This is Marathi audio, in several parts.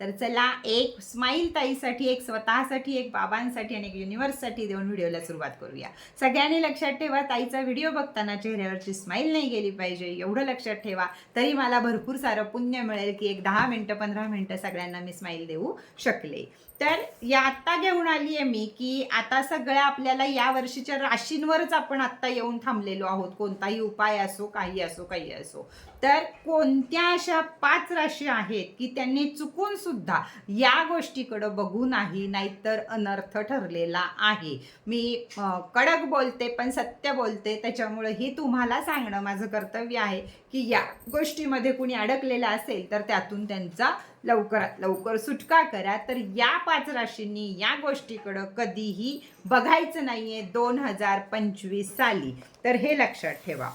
तर चला एक स्माईल ताईसाठी एक स्वतःसाठी एक बाबांसाठी आणि एक युनिवर्ससाठी देऊन व्हिडिओला सुरुवात करूया. सगळ्यांनी लक्षात ठेवा ताईचा व्हिडिओ बघताना चेहऱ्यावरची स्माईल नाही गेली पाहिजे. एवढं लक्षात ठेवा तरी मला भरपूर सारं पुण्य मिळेल की एक दहा मिनटं पंधरा मिनटं सगळ्यांना मी स्माईल देऊ शकले. तर या आत्ता घेऊन आली आहे मी की आता सगळ्या आपल्याला या वर्षीच्या राशींवरच आपण आत्ता येऊन थांबलेलो आहोत. कोणताही उपाय असो काही असो काही असो. तर कोणत्या अशा पाच राशी आहेत की त्यांनी चुकून सुद्धा या गोष्टीकडं बघू नाही नाहीतर अनर्थ ठरलेला आहे? मी कडक बोलते पण सत्य बोलते त्याच्यामुळे ही तुम्हाला सांगणं माझं कर्तव्य आहे की या गोष्टीमध्ये कुणी अडकलेलं असेल तर त्यातून त्यांचा लवकरात लवकर सुटका करा. तर या पाच राशींनी या गोष्टीकडं कधीही बघायचं नाही आहे दोन हजार पंचवीस साली. तर हे लक्षात ठेवा.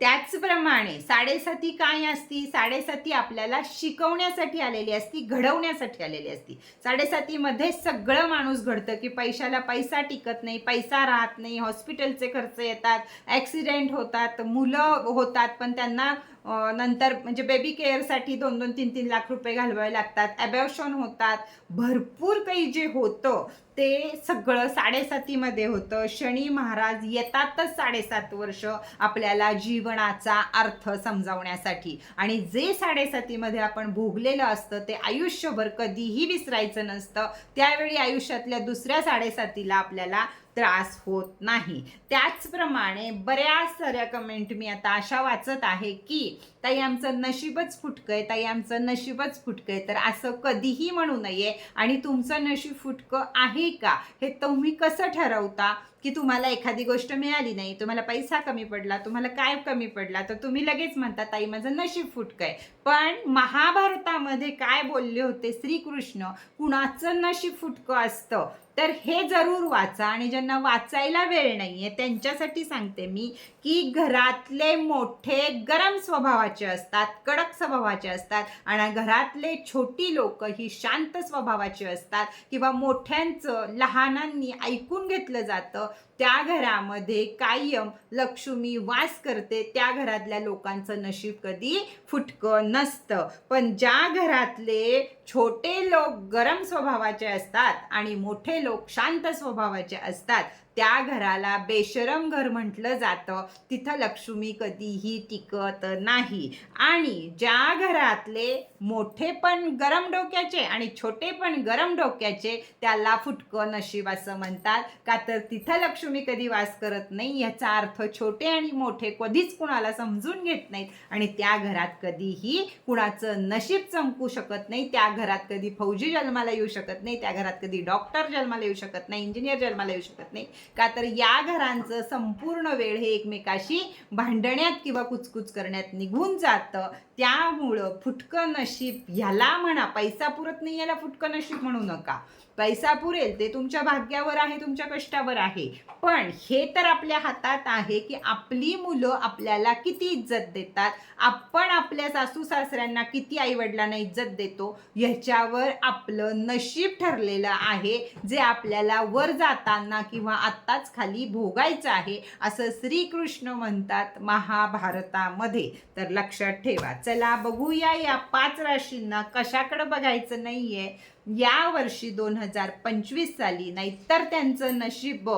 त्याचप्रमाणे साडेसाती काय असती? साडेसाती आपल्याला शिकवण्यासाठी आलेली असती घडवण्यासाठी आलेली असती. साडेसातीमध्ये सगळं माणूस घडतं की पैशाला पैसा टिकत नाही पैसा राहत नाही हॉस्पिटलचे खर्च येतात ॲक्सिडेंट होतात मुलं होतात पण त्यांना नंतर म्हणजे बेबी केअरसाठी दोन दोन तीन तीन लाख रुपये घालवावे लागतात. ॲबॅशन होतात. भरपूर काही जे होतं ते सगळं साडेसातीमध्ये होतं. शनी महाराज येतातच साडेसात वर्ष आपल्याला जीवनाचा अर्थ समजावण्यासाठी. आणि जे साडेसातीमध्ये आपण भोगलेलं असतं ते आयुष्यभर कधीही विसरायचं नसतं. त्यावेळी आयुष्यातल्या दुसऱ्या साडेसातीला आपल्याला त्रास होत नाही. त्याचप्रमाणे बऱ्याच साऱ्या कमेंट मी आता अशा वाचत आहे की ताई आमचं नशीबच फुटकं आहे ताई आमचं नशीबच फुटकं आहे तर असं कधीही म्हणू नये. आणि तुमचं नशीब फुटकं आहे का? हे तुम्ही कसं ठरवता की तुम्हाला एखादी गोष्ट मिळाली नाही? तुम्हाला पैसा कमी पडला तुम्हाला काय कमी पडला? तर तुम्ही लगेच म्हणता ताई माझं नशीब फुटकं आहे पण महाभारतामध्ये काय बोलले होते श्रीकृष्ण? कुणाचं नशीब फुटकं असतं? तर हे जरूर वाचा आणि ज्यांना वाचायला वेळ नाही आहे त्यांच्यासाठी सांगते मी की घरातले मोठे गरम स्वभावाचे असतात कडक स्वभावाचे असतात आणि घरातले छोटी लोक ही शांत स्वभावाची असतात. किंवा मोठ्यांचं लहानांनी ऐकून घेतलं जातं त्या घरामध्ये कायम लक्ष्मी वास करते. त्या घरातल्या लोकांचं नशीब कधी फुटकं नसतं. पण ज्या घरातले छोटे लोक गरम स्वभावाचे असतात आणि मोठे लोक शांत स्वभावाचे असतात त्या घराला बेशरम घर म्हटलं जातं. तिथं लक्ष्मी कधीही टिकत नाही. आणि ज्या घरातले मोठे पण गरम डोक्याचे आणि छोटे पण गरम डोक्याचे त्याला फुटकं नशीब असं म्हणतात. का तर तिथं लक्ष्मी कधी वास करत नाही याचा अर्थ छोटे आणि मोठे कधीच कुणाला समजून घेत नाहीत. आणि त्या घरात कधीही कुणाचं नशीब चमकू शकत नाही. त्या घरात कधी फौजी जन्माला येऊ शकत नाही. त्या घरात कधी डॉक्टर जन्माला येऊ शकत नाही. इंजिनियर जन्माला येऊ शकत नाही. का तर या घरांचं संपूर्ण वेळ हे एकमेकाशी भांडण्यात किंवा कुचकुच करण्यात निघून जातं. त्यामुळं फुटकं नशीब ह्याला म्हणा पैसा पुरत नाही याला फुटकं नशीब म्हणू नका. पैसा पुरेल ते तुमच्या भाग्यावर आहे तुमच्या कष्टावर आहे. पण हे तर आपल्या हातात आहे की आपली मुलं आपल्याला किती इज्जत देतात. आपण आपल्या सासू सासऱ्यांना किती आईवडिलांना इज्जत देतो ह्याच्यावर आपलं नशीब ठरलेलं आहे. जे आपल्याला वर जाताना किंवा आत्ताच खाली भोगायचं आहे असं श्रीकृष्ण म्हणतात महाभारतामध्ये. तर लक्षात ठेवा चला बघूया या पाच राशींना कशाकडं बघायचं नाहीये. या वर्षी दोन हजार पंचवीस साली नाहीतर त्यांचं नशीब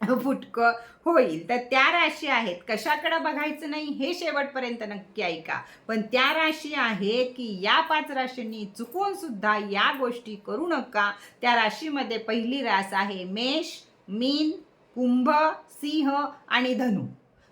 फुटकं होईल. तर त्या राशी आहेत कशाकडं बघायचं नाही हे शेवटपर्यंत नक्की ऐका. पण त्या राशी आहे की या पाच राशींनी चुकून सुद्धा या गोष्टी करू नका. त्या राशीमध्ये पहिली रास आहे मेष मीन कुंभ सिंह आणि धनु.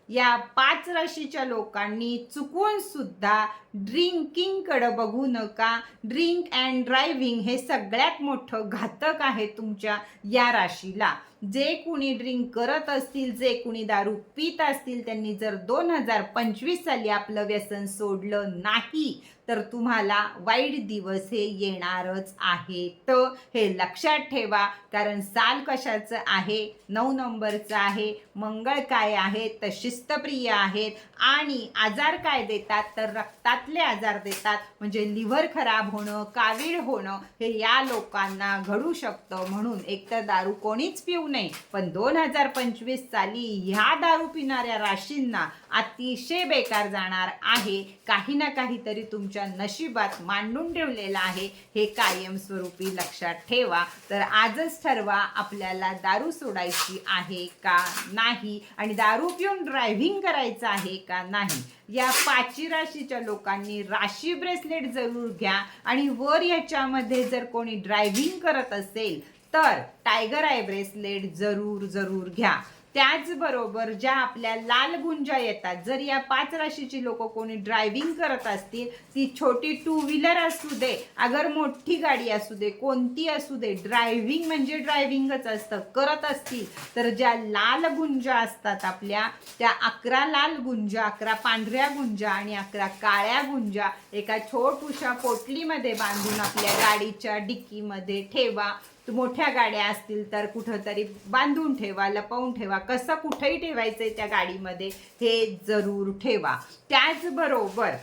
या पाच राशीच्या लोकांनी चुकून सुद्धा ड्रिंकिंगकडे बघू नका. ड्रिंक अँड ड्रायव्हिंग हे सगळ्यात मोठं घातक आहे तुमच्या या राशीला. जे कुणी ड्रिंक करत असतील जे कुणी दारू पित असतील त्यांनी जर दोन हजार पंचवीस साली आपलं व्यसन सोडलं नाही तर तुम्हाला वाईट दिवस हे येणारच आहे तर हे लक्षात ठेवा कारण साल कशाचं आहे? नऊ नंबरचं आहे. मंगळ काय आहे? तर शिस्तप्रिय आहेत. आणि आजार काय देतात? तर रक्तातले आजार देतात. म्हणजे लिव्हर खराब होणं कावीळ होणं हे या लोकांना घडू शकतं. म्हणून एकतर दारू कोणीच पिऊ नये. पण दोन हजार पंचवीस साली ह्या दारू पिणाऱ्या राशींना अतिशय बेकार जाणार आहे. काही ना काहीतरी तुमच्या नशिबात मांडून ठेवलेलं आहे. हे कायमस्वरूपी लक्षात ठेवा. तर आजच ठरवा आपल्याला दारू सोडायची आहे का नाही आणि दारू पिऊन ड्रायव्हिंग करायचं आहे का नाही. या पाची राशीच्या लोकांनी राशी ब्रेसलेट जरूर घ्या. आणि वर याच्यामध्ये जर कोणी ड्रायव्हिंग करत असेल तर टायगर आय ब्रेसलेट जरूर जरूर घ्या. त्याचबरोबर ज्या आपल्या लाल गुंजा येतात जर या पाच राशीची लोक कोणी ड्रायव्हिंग करत असतील ती छोटी टू व्हीलर असू दे अगर मोठी गाडी असू दे कोणती असू दे ड्रायव्हिंग म्हणजे ड्रायव्हिंगच असतं. करत असतील तर ज्या लाल गुंजा असतात आपल्या त्या अकरा लाल गुंजा अकरा पांढऱ्या गुंजा आणि अकरा काळ्या गुंजा एका छोटूशा पोटलीमध्ये बांधून आपल्या गाडीच्या डिक्कीमध्ये ठेवा. मोठ्या गाड्या असतील तर कुठं तरी बांधून ठेवा लपवून ठेवा. कसं कुठेही ठेवायचंय त्या गाडीमध्ये हे जरूर ठेवा. त्याचबरोबर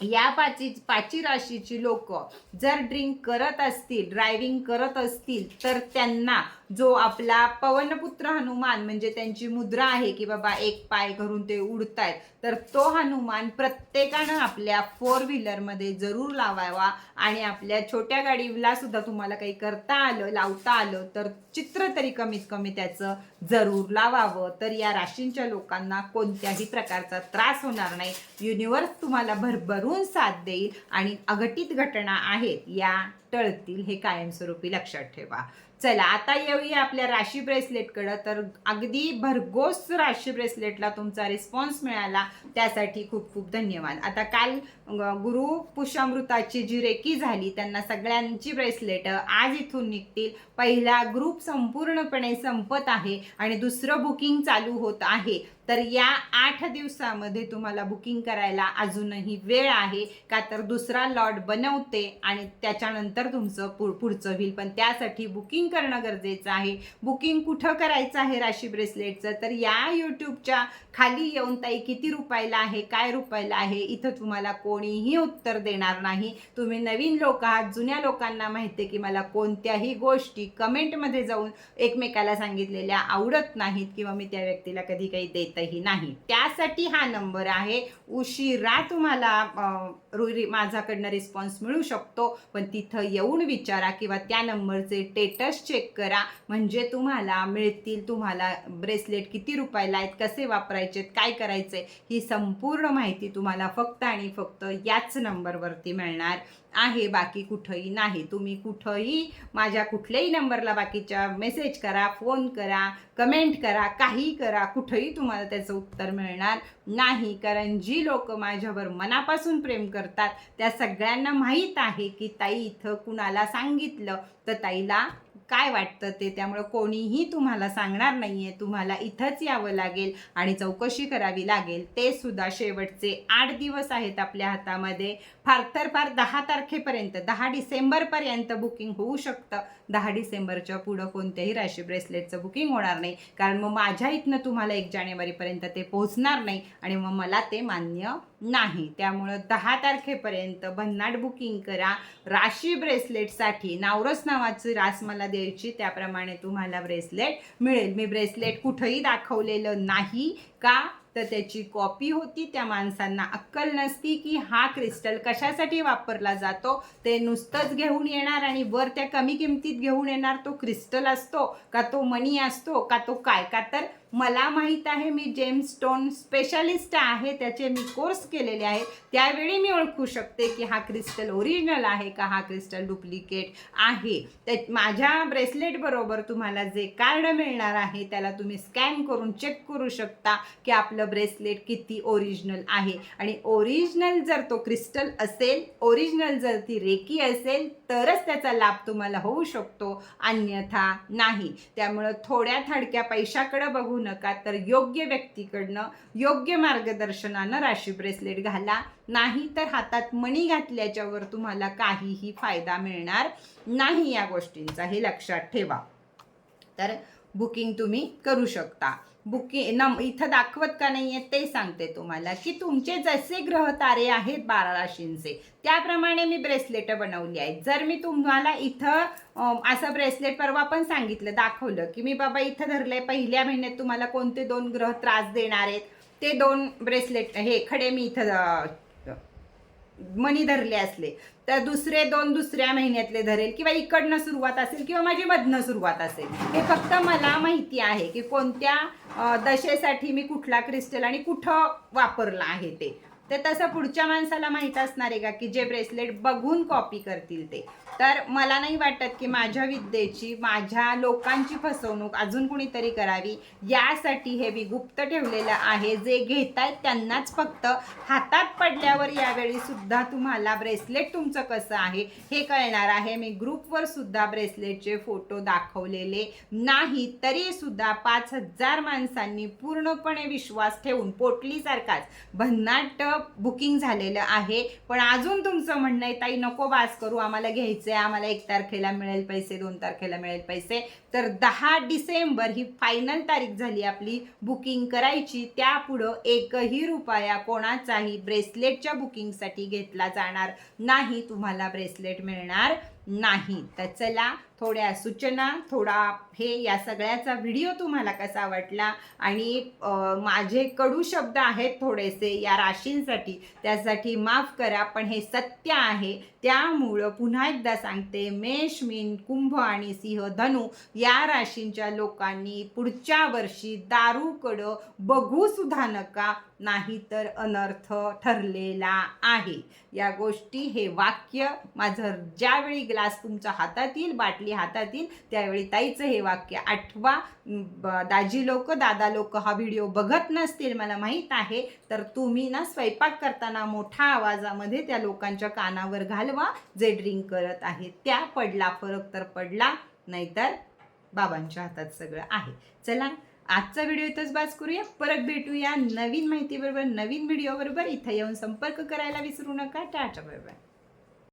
या पाची पाची राशीची लोक जर ड्रिंक करत असतील ड्रायव्हिंग करत असतील तर त्यांना जो आपला पवनपुत्र हनुमान म्हणजे त्यांची मुद्रा आहे की बाबा एक पाय करून ते उडतायत तर तो हनुमान प्रत्येकानं आपल्या फोर व्हीलरमध्ये जरूर लावावा आणि आपल्या छोट्या गाडीला सुद्धा तुम्हाला काही करता आलं लावता आलं तर चित्र तरी कमीत कमी त्याचं जरूर लावावं. तर या राशींच्या लोकांना कोणत्याही प्रकारचा त्रास होणार नाही. युनिवर्स तुम्हाला भरभरून साथ देईल आणि अघटित घटना आहेत या टळतील हे कायमस्वरूपी लक्षात ठेवा. चला आता येऊया आपल्या राशी ब्रेसलेटकडं. तर अगदी भरघोस राशी ब्रेसलेटला तुमचा रिस्पॉन्स मिळाला त्यासाठी खूप खूप धन्यवाद. आता काल गुरु पुष्यामृताची जी रेकी झाली त्यांना सगळ्यांची ब्रेसलेट आज इथून निघतील. पहिला ग्रुप संपूर्णपणे संपत आहे आणि दुसरं बुकिंग चालू होत आहे. तर या आठ दिवसामध्ये तुम्हाला बुकिंग करायला अजूनही वेळ आहे का तर दुसरा लॉट बनवते आणि त्याच्यानंतर तुमचं पु पुढचं होईल पण त्यासाठी बुकिंग करणं गरजेचं आहे. बुकिंग कुठं करायचं आहे राशी ब्रेसलेटचं? तर या यूट्यूबच्या खाली येऊन ताई किती रुपयाला आहे काय रुपयाला आहे इथं तुम्हाला कोणीही उत्तर देणार नाही. तुम्ही नवीन लोक आहात जुन्या लोकांना माहिती आहे की मला कोणत्याही गोष्टी कमेंटमध्ये जाऊन एकमेकाला सांगितलेल्या आवडत नाहीत किंवा मी त्या व्यक्तीला कधी काही येतही नाही. त्यासाठी हा नंबर आहे. उशिरा तुम्हाला रु- माझ्याकडनं रिस्पॉन्स मिळू शकतो. पण तिथं येऊन विचारा किंवा त्या नंबरचे टेटस चेक करा. म्हणजे तुम्हाला मिळतील तुम्हाला ब्रेसलेट किती रुपयाला आहेत कसे वापरायचे काय करायचे ही संपूर्ण माहिती तुम्हाला फक्त आणि फक्त याच नंबरवरती मिळणार. आहे बाकी कुठंही नाही. तुम्ही कुठंही माझ्या कुठल्याही नंबरला बाकीच्या मेसेज करा फोन करा कमेंट करा काही करा कुठंही तुम्हाला त्याचं उत्तर मिळणार नाही. कारण जी लोक माझ्यावर मनापासून प्रेम करतात त्या सगळ्यांना माहीत आहे की ताई इथं कुणाला सांगितलं तर ताईला काय वाटतं ते? त्यामुळं कोणीही तुम्हाला सांगणार नाही आहे तुम्हाला इथंच यावं लागेल आणि चौकशी करावी लागेल. ते सुद्धा शेवटचे आठ दिवस आहेत आपल्या हातामध्ये. फार तर फार दहा तारखेपर्यंत दहा डिसेंबरपर्यंत बुकिंग होऊ शकतं. दहा डिसेंबरच्या पुढं कोणत्याही राशी ब्रेसलेटचं बुकिंग होणार नाही. कारण मग माझ्या इथनं तुम्हाला एक जानेवारीपर्यंत ते पोहोचणार नाही आणि मग मला ते मान्य नाही. त्यामुळं दहा तारखेपर्यंत भन्नाट बुकिंग करा. राशी ब्रेसलेटसाठी नावरस नावाची रास मला द्यायची त्याप्रमाणे तुम्हाला ब्रेसलेट मिळेल. मी ब्रेसलेट कुठंही दाखवलेलं नाही का? तर त्याची कॉपी होती. त्या माणसांना अक्कल नसती की हा क्रिस्टल कशासाठी वापरला जातो. ते नुसतंच घेऊन येणार आणि वर त्या कमी किमतीत घेऊन येणार तो क्रिस्टल असतो का तो मनी असतो का तो काय? का तर मला माहीत आहे मी जेमस्टोन स्पेशालिस्ट आहे त्याचे मी कोर्स केलेले आहेत. त्यावेळी मी ओळखू शकते की हा क्रिस्टल ओरिजिनल आहे का हा क्रिस्टल डुप्लिकेट आहे. त्या माझ्या ब्रेसलेटबरोबर तुम्हाला जे कार्ड मिळणार आहे त्याला तुम्ही स्कॅन करून चेक करू शकता की आपलं ब्रेसलेट किती ओरिजिनल आहे. आणि ओरिजिनल जर तो क्रिस्टल असेल ओरिजिनल जर ती रेकी असेल तरच त्याचा लाभ तुम्हाला होऊ शकतो अन्यथा नाही. त्यामुळं थोड्या थडक्या पैशाकडं बघू नका तर योग्य व्यक्तीकडनं योग्य मार्गदर्शनानं राशी ब्रेसलेट घाला. नाही तर हातात मणी घातल्याच्यावर तुम्हाला काहीही फायदा मिळणार नाही या गोष्टींचा हे लक्षात ठेवा. तर बुकिंग तुम्ही करू शकता. बुकिंग नम इथं दाखवत का नाही आहे ते सांगते तुम्हाला की तुमचे जसे ग्रह तारे आहेत बारा राशींचे त्याप्रमाणे मी ब्रेसलेट बनवली आहेत. जर मी तुम्हाला इथं असं ब्रेसलेट परवा पण सांगितलं दाखवलं की मी बाबा इथं धरलंय पहिल्या महिन्यात तुम्हाला कोणते दोन ग्रह त्रास देणार आहेत ते दोन ब्रेसलेट हे खडे मी इथं मनी धरले असले तर दुसरे दोन दुसऱ्या महिन्यातले धरेल किंवा इकडनं सुरुवात असेल किंवा माझी मधनं सुरुवात असेल. हे फक्त मला माहिती आहे की कोणत्या दशेसाठी मी कुठला क्रिस्टल आणि कुठं वापरला आहे ते. ते तसं पुढच्या माणसाला माहीत असणार आहे का की जे ब्रेसलेट बघून कॉपी करतील ते. तर मला नाही वाटत की माझ्या विद्येची माझ्या लोकांची फसवणूक अजून कुणीतरी करावी. यासाठी हे मी गुप्त ठेवलेलं आहे. जे घेत आहेत त्यांनाच फक्त हातात पडल्यावर यावेळी सुद्धा तुम्हाला ब्रेसलेट तुमचं कसं आहे हे कळणार आहे. मी ग्रुपवर सुद्धा ब्रेसलेटचे फोटो दाखवलेले नाही तरी सुद्धा पाच हजार माणसांनी पूर्णपणे विश्वास ठेवून पोटलीसारखाच भन्नाट बुकिंग झालेलं आहे. पण अजून तुमचं म्हणणं आहे ताई नको वास करू आम्हाला घ्यायचं आहे आम्हाला एक तारखेला मिळेल पैसे दोन तारखेला मिळेल पैसे. तर दहा डिसेंबर ही फायनल तारीख झाली आपली. बुकिंग करायची त्यापुढं एकही रुपया कोणाचाही ब्रेसलेटच्या बुकिंगसाठी घेतला जाणार नाही. तुम्हाला ब्रेसलेट मिळणार नाही. तर चला थोड्या सूचना थोडा हे या सगळ्याचा व्हिडिओ तुम्हाला कसा वाटला आणि माझे कडू शब्द आहेत थोडेसे या राशींसाठी त्यासाठी माफ करा पण हे सत्य आहे. त्यामुळं पुन्हा एकदा सांगते मेष मीन कुंभ आणि सिंह धनु या राशींच्या लोकांनी पुढच्या वर्षी दारूकडं बघूसुद्धा नका नका नाहीतर अनर्थ ठरलेला आहे. या गोष्टी हे वाक्य माझं ज्यावेळी ग्लास तुमच्या हातात येईल बाटली हातात येईल त्यावेळी ताईचं हे वाक्य आठवा दाजी लोक दादा लोक हा व्हिडिओ बघत नसतील मला माहीत आहे तर तुम्ही ना स्वयंपाक करताना मोठ्या आवाजामध्ये त्या लोकांच्या कानावर घालवा जे ड्रिंक करत आहेत त्या पडला फरक तर पडला नाहीतर बाबांच्या हातात सगळं आहे. चला आजचा व्हिडिओ इथंच बाज करूया. परत भेटूया नवीन माहितीबरोबर नवीन व्हिडिओ बरोबर इथं येऊन संपर्क करायला विसरू नका. टाटा बरोबर